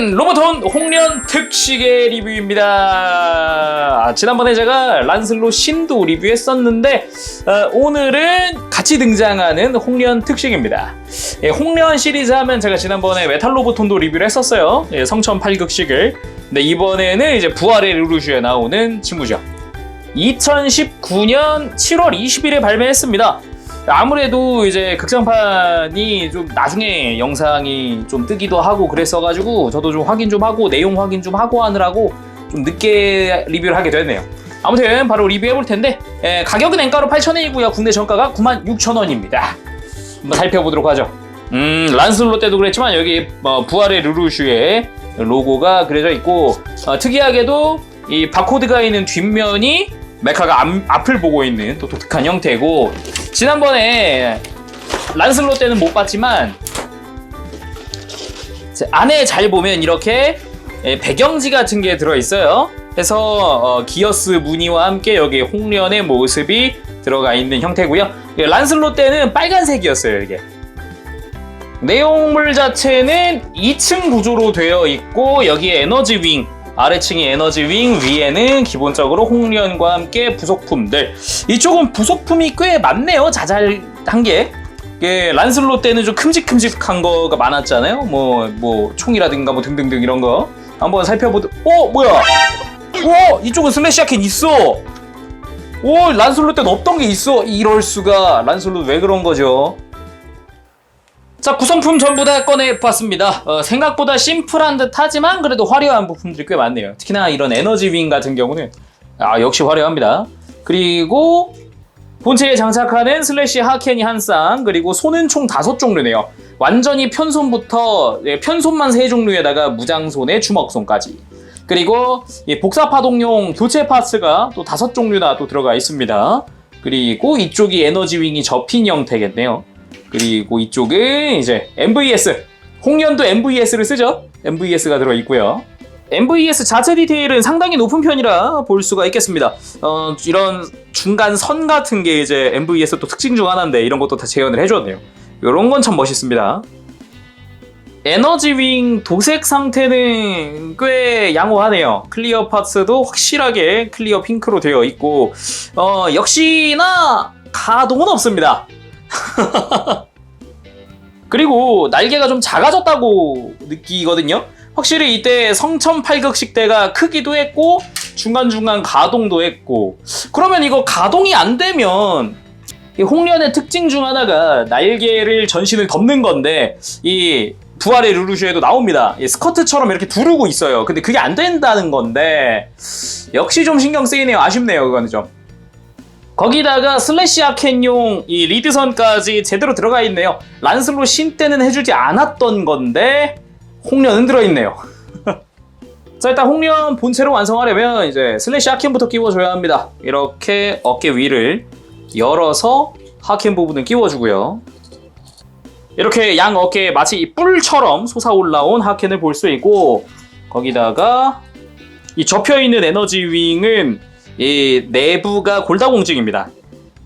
오늘은 로보톤 홍련 특식의 리뷰입니다. 아, 지난번에 제가 란슬로 신도 리뷰했었는데 어, 오늘은 같이 등장하는 홍련 특식입니다. 예, 홍련 시리즈 하면 제가 지난번에 메탈 로보톤도 리뷰를 했었어요. 예, 성천 8극식을. 근데 이번에는 이제 부활의 르루슈에 나오는 친구죠. 2019년 7월 20일에 발매했습니다. 아무래도 이제 극장판이 좀 나중에 영상이 좀 뜨기도 하고 그랬어가지고 저도 좀 확인 좀 하고 내용 확인 좀 하고 하느라고 좀 늦게 리뷰를 하게 됐네요. 아무튼 바로 리뷰해 볼 텐데 예, 가격은 엔가로 8,000원이고요. 국내 정가가 96,000원입니다. 한번 살펴보도록 하죠. 음 란슬로 때도 그랬지만 여기 뭐 부활의 루루슈의 로고가 그려져 있고 어, 특이하게도 이 바코드가 있는 뒷면이 메카가 앞, 앞을 보고 있는 또 독특한 형태고 지난번에 란슬로 때는 못 봤지만 안에 잘 보면 이렇게 예, 배경지 같은 게 들어 있어요. 그래서 어, 기어스 무늬와 함께 여기 홍련의 모습이 들어가 있는 형태고요. 예, 란슬로 때는 빨간색이었어요. 이게 내용물 자체는 2층 구조로 되어 있고 여기에 에너지 윙 아래층이 에너지 윙 위에는 기본적으로 홍련과 함께 부속품들. 이쪽은 부속품이 꽤 많네요. 자잘한 게. 이게 란슬로 때는 좀 큼직큼직한 거가 많았잖아요. 뭐 뭐 총이라든가 뭐 등등등 이런 거. 한번 살펴보도 어 뭐야? 어 이쪽은 슬래시 아켄 있어. 오 란슬로 때는 없던 게 있어. 이럴 수가. 란슬로 왜 그런 거죠 자 구성품 전부 다 꺼내봤습니다. 어, 생각보다 심플한 듯 하지만 그래도 화려한 부품들이 꽤 많네요. 특히나 이런 에너지 윙 같은 경우는 아 역시 화려합니다. 그리고 본체에 장착하는 슬래시 하켄이 한 쌍 그리고 손은 총 다섯 종류네요. 완전히 편손부터 예, 편손만 세 종류에다가 무장손에 주먹손까지. 그리고 이 복사파동용 교체 파츠가 또 다섯 종류나 또 들어가 있습니다. 그리고 이쪽이 에너지 윙이 접힌 형태겠네요 그리고 이쪽은 이제 MVS 홍련도 MVS를 쓰죠. MVS가 들어 있고요. MVS 자체 디테일은 상당히 높은 편이라 볼 수가 있겠습니다. 어, 이런 중간 선 같은 게 이제 MVS 또 특징 중 하나인데 이런 것도 다 재현을 해줬네요. 이런 건 참 멋있습니다. 에너지 윙 도색 상태는 꽤 양호하네요. 클리어 파츠도 확실하게 클리어 핑크로 되어 있고 어, 역시나 가동은 없습니다 그리고 날개가 좀 작아졌다고 느끼거든요. 확실히 이때 성천 팔극식 대가 크기도 했고 중간중간 가동도 했고 그러면 이거 가동이 안 되면 이 홍련의 특징 중 하나가 날개를 전신을 덮는 건데 이 부활의 루루슈에도 나옵니다. 이 스커트처럼 이렇게 두르고 있어요. 근데 그게 안 된다는 건데 역시 좀 신경 쓰이네요. 아쉽네요. 그거는 좀. 거기다가 슬래시 아켄용 이 리드선까지 제대로 들어가 있네요. 란슬로 신 때는 해주지 않았던 건데 홍련은 들어있네요. 자 일단 홍련 본체로 완성하려면 이제 슬래시 하켄부터 끼워줘야 합니다. 이렇게 어깨 위를 열어서 하켄 부분을 끼워주고요. 이렇게 양 어깨에 마치 이 뿔처럼 솟아올라온 하켄을 볼 수 있고 거기다가 이 접혀있는 에너지 윙은 이 내부가 골다공증입니다.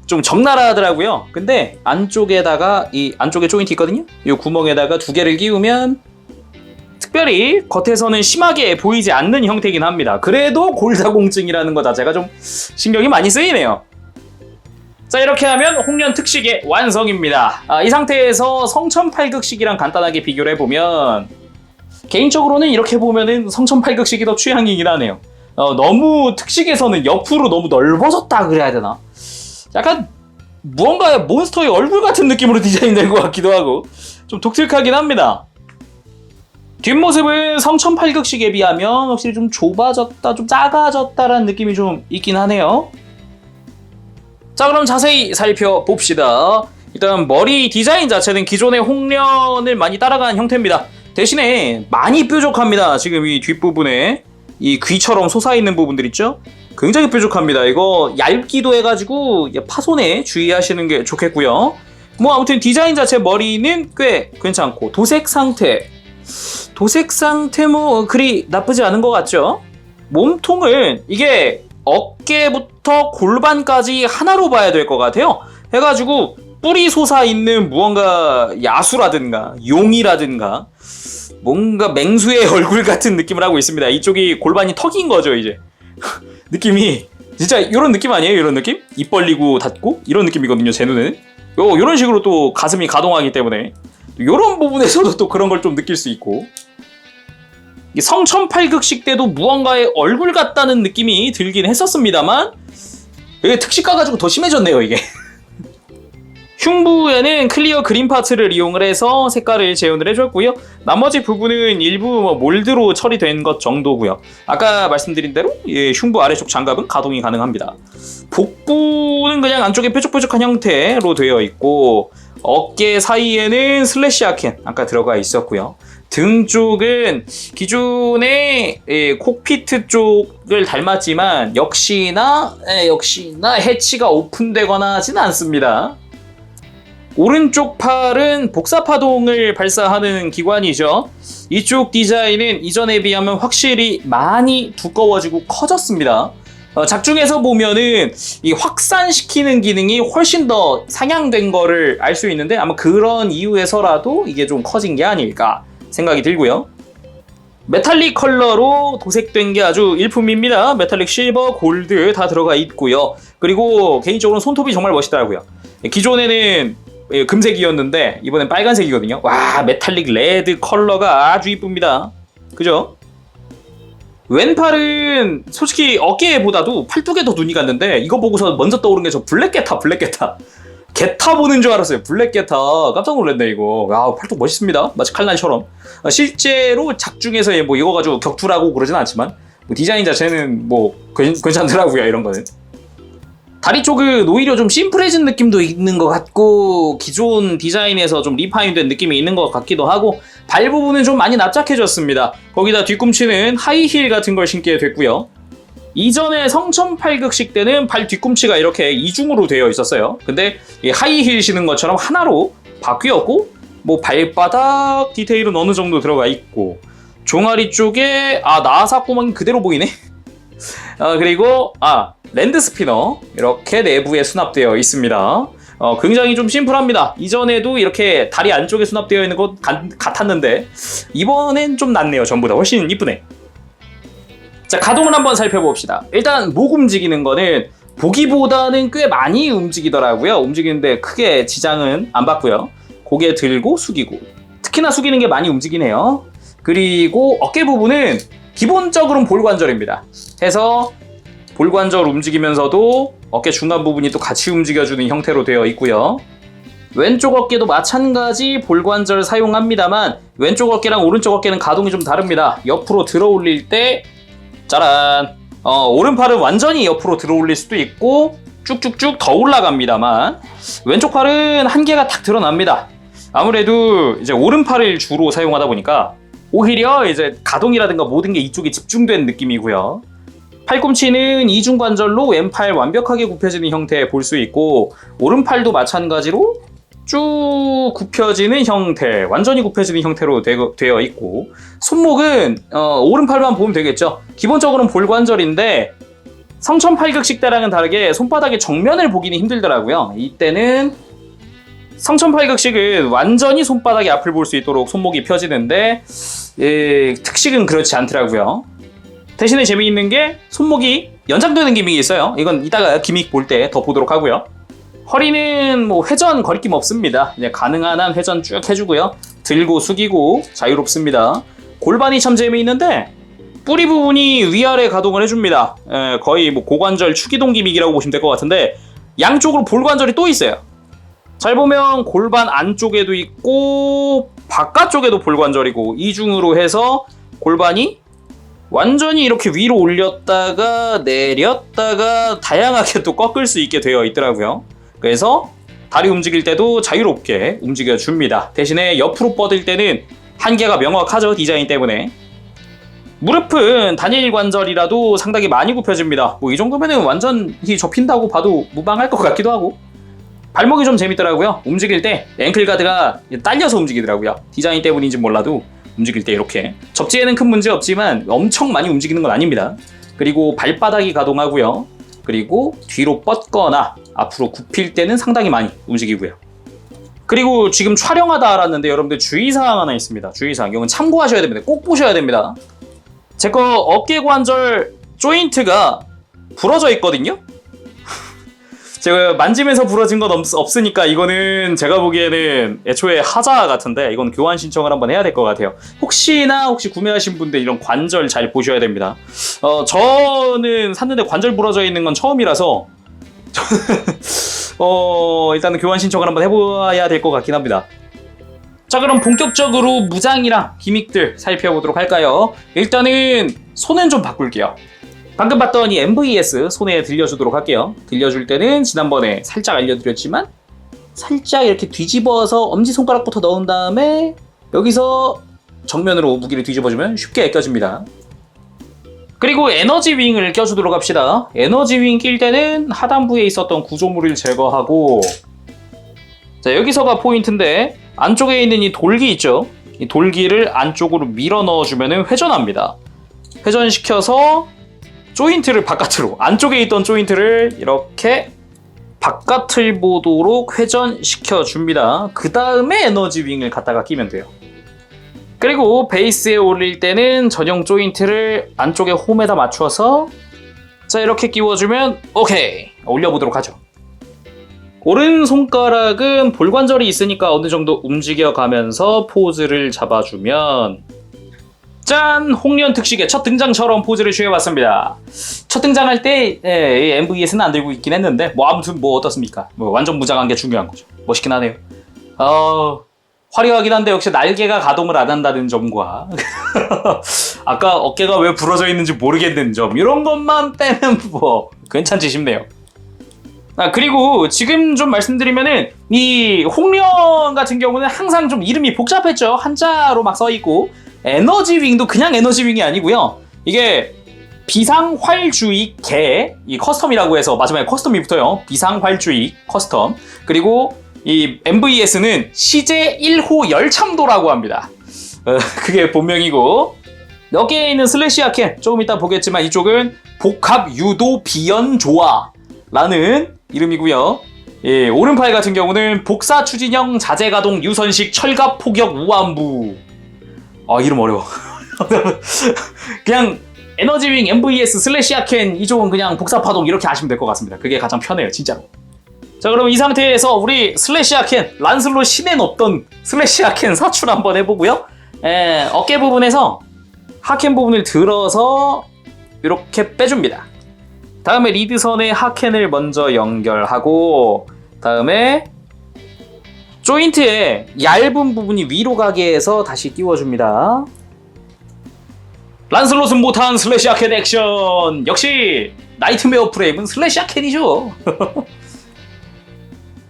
좀 적나라하더라고요. 근데 안쪽에다가 이 안쪽에 조인트 있거든요. 이 구멍에다가 두 개를 끼우면 특별히 겉에서는 심하게 보이지 않는 형태긴 합니다. 그래도 골다공증이라는 것 자체가 좀 신경이 많이 쓰이네요. 자 이렇게 하면 홍련 특식의 완성입니다. 아, 이 상태에서 성천팔극식이랑 간단하게 비교를 해보면 개인적으로는 이렇게 보면은 성천팔극식이 더 취향이긴 하네요. 어, 너무 특식에서는 옆으로 너무 넓어졌다 그래야 되나? 약간 무언가 몬스터의 얼굴 같은 느낌으로 디자인된 것 같기도 하고 좀 독특하긴 합니다. 뒷모습은 성천팔극식에 비하면 확실히 좀 좁아졌다, 좀 작아졌다라는 느낌이 좀 있긴 하네요. 자, 그럼 자세히 살펴봅시다. 일단 머리 디자인 자체는 기존의 홍련을 많이 따라간 형태입니다. 대신에 많이 뾰족합니다. 지금 이 뒷부분에 이 귀처럼 솟아있는 부분들 있죠? 굉장히 뾰족합니다. 이거 얇기도 해가지고 파손에 주의하시는 게 좋겠고요. 뭐 아무튼 디자인 자체 머리는 꽤 괜찮고 도색 상태 도색 상태 뭐 그리 나쁘지 않은 것 같죠? 몸통을 이게 어깨부터 골반까지 하나로 봐야 될 것 같아요. 해가지고 뿌리 솟아 있는 무언가 야수라든가 용이라든가 뭔가 맹수의 얼굴 같은 느낌을 하고 있습니다. 이쪽이 골반이 턱인 거죠, 이제. 느낌이 진짜 이런 느낌 아니에요? 이런 느낌? 입 벌리고 닫고 이런 느낌이거든요, 제 눈에는. 요 이런 식으로 또 가슴이 가동하기 때문에 이런 부분에서도 또 그런 걸 좀 느낄 수 있고 이 성천팔극식 때도 무언가의 얼굴 같다는 느낌이 들긴 했었습니다만 이게 특식 가 가지고 더 심해졌네요, 이게. 흉부에는 클리어 그린 파츠를 이용을 해서 색깔을 재현을 해줬고요. 나머지 부분은 일부 뭐 몰드로 처리된 것 정도고요. 아까 말씀드린 대로 예, 흉부 아래쪽 장갑은 가동이 가능합니다. 복부는 그냥 안쪽에 뾰족뾰족한 형태로 되어 있고 어깨 사이에는 슬래시 아켄 아까 들어가 있었고요. 등 쪽은 기존의 예, 콕피트 쪽을 닮았지만 역시나 예, 역시나 해치가 오픈되거나 하지는 않습니다. 오른쪽 팔은 복사파동을 발사하는 기관이죠. 이쪽 디자인은 이전에 비하면 확실히 많이 두꺼워지고 커졌습니다. 어, 작중에서 보면은 이 확산시키는 기능이 훨씬 더 상향된 거를 알 수 있는데 아마 그런 이유에서라도 이게 좀 커진 게 아닐까 생각이 들고요. 메탈릭 컬러로 도색된 게 아주 일품입니다. 메탈릭 실버, 골드 다 들어가 있고요. 그리고 개인적으로 손톱이 정말 멋있더라고요. 기존에는 예, 금색이었는데 이번엔 빨간색이거든요. 와 메탈릭 레드 컬러가 아주 이쁩니다. 그죠? 왼팔은 솔직히 어깨보다도 팔뚝에 더 눈이 갔는데 이거 보고서 먼저 떠오른 게 저 블랙게타 블랙게타. 게타 보는 줄 알았어요. 블랙게타. 깜짝 놀랐네 이거. 아 팔뚝 멋있습니다. 마치 칼날처럼. 아, 실제로 작중에서 뭐 이거 가지고 격투라고 그러진 않지만 뭐 디자인 자체는 뭐 괜- 괜찮더라고요 이런 거는 다리 쪽은 오히려 좀 심플해진 느낌도 있는 것 같고 기존 디자인에서 좀 리파인된 느낌이 있는 것 같기도 하고 발 부분은 좀 많이 납작해졌습니다. 거기다 뒤꿈치는 하이힐 같은 걸 신게 됐고요. 이전에 성천팔극식 때는 발 뒤꿈치가 이렇게 이중으로 되어 있었어요. 근데 이 하이힐 신은 것처럼 하나로 바뀌었고 뭐 발바닥 디테일은 어느 정도 들어가 있고 종아리 쪽에 아 나사 구멍이 그대로 보이네. 어, 그리고 아 랜드 스피너 이렇게 내부에 수납되어 있습니다. 어, 굉장히 좀 심플합니다. 이전에도 이렇게 다리 안쪽에 수납되어 있는 것 같, 같았는데 이번엔 좀 낫네요. 전보다 훨씬 이쁘네. 자 가동을 한번 살펴봅시다. 일단 목 움직이는 거는 보기보다는 꽤 많이 움직이더라고요. 움직이는데 크게 지장은 안 받고요. 고개 들고 숙이고 특히나 숙이는 게 많이 움직이네요. 그리고 어깨 부분은 기본적으로는 볼 관절입니다. 해서 볼관절 움직이면서도 어깨 중간 부분이 또 같이 움직여주는 형태로 되어 있고요. 왼쪽 어깨도 마찬가지 볼관절 사용합니다만 왼쪽 어깨랑 오른쪽 어깨는 가동이 좀 다릅니다. 옆으로 들어 올릴 때 짜란 어, 오른팔은 완전히 옆으로 들어 올릴 수도 있고 쭉쭉쭉 더 올라갑니다만 왼쪽 팔은 한계가 딱 드러납니다. 아무래도 이제 오른팔을 주로 사용하다 보니까 오히려 이제 가동이라든가 모든 게 이쪽에 집중된 느낌이고요. 팔꿈치는 이중관절로 왼팔 완벽하게 굽혀지는 형태 볼 수 있고 오른팔도 마찬가지로 쭉 굽혀지는 형태, 완전히 굽혀지는 형태로 되, 되어 있고 손목은 어, 오른팔만 보면 되겠죠. 기본적으로는 볼관절인데 성천팔극식 때랑은 다르게 손바닥의 정면을 보기는 힘들더라고요. 이때는 성천팔극식은 완전히 손바닥이 앞을 볼 수 있도록 손목이 펴지는데 예, 특식은 그렇지 않더라고요. 대신에 재미있는 게 손목이 연장되는 기믹이 있어요. 이건 이따가 기믹 볼 때 더 보도록 하고요. 허리는 뭐 회전 거리낌 없습니다. 그냥 가능한 한 회전 쭉 해주고요. 들고 숙이고 자유롭습니다. 골반이 참 재미있는데 뿌리 부분이 위아래 가동을 해줍니다. 에, 거의 뭐 고관절 추기동 기믹이라고 보시면 될 것 같은데 양쪽으로 볼관절이 또 있어요. 잘 보면 골반 안쪽에도 있고 바깥쪽에도 볼관절이고 이중으로 해서 골반이 완전히 이렇게 위로 올렸다가 내렸다가 다양하게 또 꺾을 수 있게 되어 있더라고요. 그래서 다리 움직일 때도 자유롭게 움직여 줍니다. 대신에 옆으로 뻗을 때는 한계가 명확하죠 디자인 때문에. 무릎은 단일 관절이라도 상당히 많이 굽혀집니다. 뭐 이 정도면은 완전히 접힌다고 봐도 무방할 것 같기도 하고. 발목이 좀 재밌더라고요. 움직일 때 앵클 가드가 딸려서 움직이더라고요. 디자인 때문인지 몰라도 움직일 때 이렇게 접지에는 큰 문제 없지만 엄청 많이 움직이는 건 아닙니다. 그리고 발바닥이 가동하고요. 그리고 뒤로 뻗거나 앞으로 굽힐 때는 상당히 많이 움직이고요. 그리고 지금 촬영하다 알았는데 여러분들 주의사항 하나 있습니다. 주의사항. 이건 참고하셔야 됩니다. 꼭 보셔야 됩니다. 제 거 어깨 관절 조인트가 부러져 있거든요. 제가 만지면서 부러진 건 없, 없으니까 이거는 제가 보기에는 애초에 하자 같은데 이건 교환 신청을 한번 해야 될 것 같아요. 혹시나 혹시 구매하신 분들 이런 관절 잘 보셔야 됩니다. 어, 저는 샀는데 관절 부러져 있는 건 처음이라서 어, 일단은 교환 신청을 한번 해봐야 될 것 같긴 합니다. 자 그럼 본격적으로 무장이랑 기믹들 살펴보도록 할까요? 일단은 손은 좀 바꿀게요. 방금 봤던 이 MVS 손에 들려주도록 할게요. 들려줄 때는 지난번에 살짝 알려드렸지만 살짝 이렇게 뒤집어서 엄지손가락부터 넣은 다음에 여기서 정면으로 무기를 뒤집어주면 쉽게 껴집니다. 그리고 에너지 윙을 껴주도록 합시다. 에너지 윙 낄 때는 하단부에 있었던 구조물을 제거하고 자 여기서가 포인트인데 안쪽에 있는 이 돌기 있죠? 이 돌기를 안쪽으로 밀어 넣어주면 회전합니다. 회전시켜서 조인트를 바깥으로 안쪽에 있던 조인트를 이렇게 바깥을 보도록 회전시켜 줍니다. 그 다음에 에너지 윙을 갖다가 끼면 돼요. 그리고 베이스에 올릴 때는 전용 조인트를 안쪽에 홈에다 맞춰서 자 이렇게 끼워주면 오케이 올려보도록 하죠. 오른 손가락은 볼관절이 있으니까 어느 정도 움직여가면서 포즈를 잡아주면 짠! 홍련 특식의 첫 등장처럼 포즈를 취해봤습니다. 첫 등장할 때 예, 이 MVS는 안 들고 있긴 했는데 뭐 아무튼 뭐 어떻습니까? 뭐 완전 무장한 게 중요한 거죠. 멋있긴 하네요. 어, 화려하긴 한데 역시 날개가 가동을 안 한다는 점과 아까 어깨가 왜 부러져 있는지 모르겠는 점 이런 것만 빼면 뭐 괜찮지 싶네요. 아 그리고 지금 좀 말씀드리면은 이 홍련 같은 경우는 항상 좀 이름이 복잡했죠 한자로 막 써 있고 에너지 윙도 그냥 에너지 윙이 아니고요. 이게 비상 활주익 개이 커스텀이라고 해서 마지막에 커스텀이 붙어요. 비상 활주익 커스텀. 그리고 이 MVS는 시제 1호 열참도라고 합니다. 어, 그게 본명이고. 어깨에 있는 슬래시 아켄 조금 이따 보겠지만 이쪽은 복합 유도 비연 조화라는 이름이고요. 예, 오른팔 같은 경우는 복사 추진형 자재 가동 유선식 철갑 포격 우안부. 아 이름 어려워. 그냥 에너지윙 MVS 슬래시 아켄 이쪽은 그냥 복사 파동 이렇게 하시면 될 것 같습니다. 그게 가장 편해요, 진짜로. 자 그럼 이 상태에서 우리 슬래시 아켄 란슬로 신에 넣었던 슬래시 아켄 사출 한번 해보고요. 에, 어깨 부분에서 하켄 부분을 들어서 이렇게 빼줍니다. 다음에 리드선에 하켄을 먼저 연결하고 다음에 조인트에 얇은 부분이 위로 가게 해서 다시 띄워줍니다. 란슬롯은 못한 슬래시 아켄 액션 역시 나이트메어 프레임은 슬래시 아켄이죠.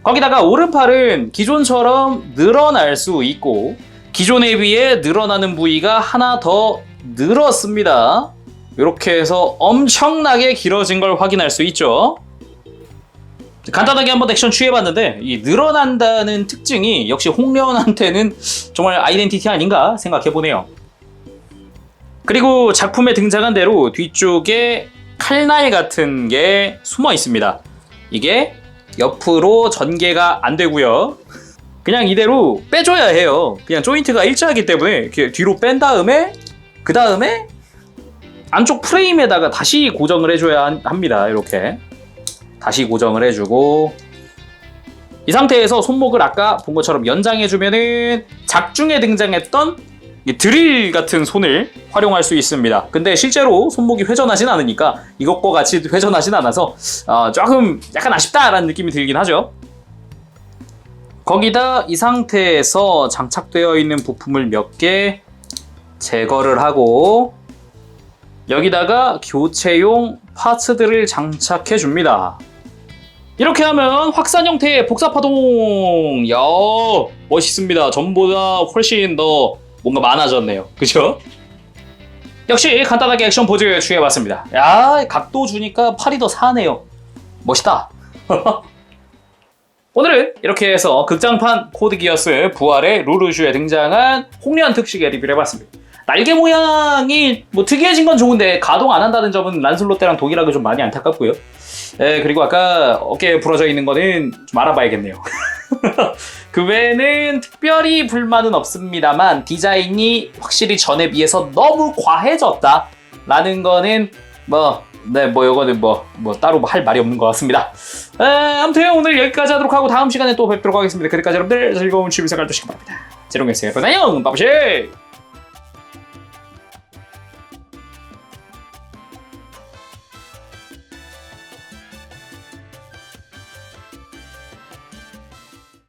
거기다가 오른팔은 기존처럼 늘어날 수 있고 기존에 비해 늘어나는 부위가 하나 더 늘었습니다. 이렇게 해서 엄청나게 길어진 걸 확인할 수 있죠. 간단하게 한번 액션 취해봤는데 이 늘어난다는 특징이 역시 홍련한테는 정말 아이덴티티 아닌가 생각해보네요. 그리고 작품에 등장한 대로 뒤쪽에 칼날 같은 게 숨어 있습니다. 이게 옆으로 전개가 안 되고요. 그냥 이대로 빼줘야 해요. 그냥 조인트가 일자하기 때문에 뒤로 뺀 다음에 그 다음에 안쪽 프레임에다가 다시 고정을 해줘야 합니다. 이렇게 다시 고정을 해주고 이 상태에서 손목을 아까 본 것처럼 연장해주면은 작중에 등장했던 이 드릴 같은 손을 활용할 수 있습니다. 근데 실제로 손목이 회전하진 않으니까 이것과 같이 회전하진 않아서 어, 조금 약간 아쉽다라는 느낌이 들긴 하죠. 거기다 이 상태에서 장착되어 있는 부품을 몇 개 제거를 하고 여기다가 교체용 파츠들을 장착해 줍니다. 이렇게 하면 확산 형태의 복사파동 야 멋있습니다. 전보다 훨씬 더 뭔가 많아졌네요. 그죠? 역시 간단하게 액션 포즈 취해봤습니다. 야 각도 주니까 팔이 더 사네요. 멋있다. 오늘은 이렇게 해서 극장판 코드 기어스 부활의 루루슈에 등장한 홍련 특식의 리뷰를 해봤습니다. 날개 모양이 뭐 특이해진 건 좋은데 가동 안 한다는 점은 란슬롯 때랑 동일하게 좀 많이 안타깝고요. 에, 그리고 아까 어깨에 부러져 있는 거는 좀 알아봐야겠네요. 그 외에는 특별히 불만은 없습니다만 디자인이 확실히 전에 비해서 너무 과해졌다 라는 거는 뭐 네, 뭐 이거는 뭐, 뭐 따로 할 말이 없는 것 같습니다. 에, 아무튼 오늘 여기까지 하도록 하고 다음 시간에 또 뵙도록 하겠습니다. 그때까지 여러분들 즐거운 취미 생활 되시기 바랍니다. 제롱했어요. 여러분 안녕! 빠바시!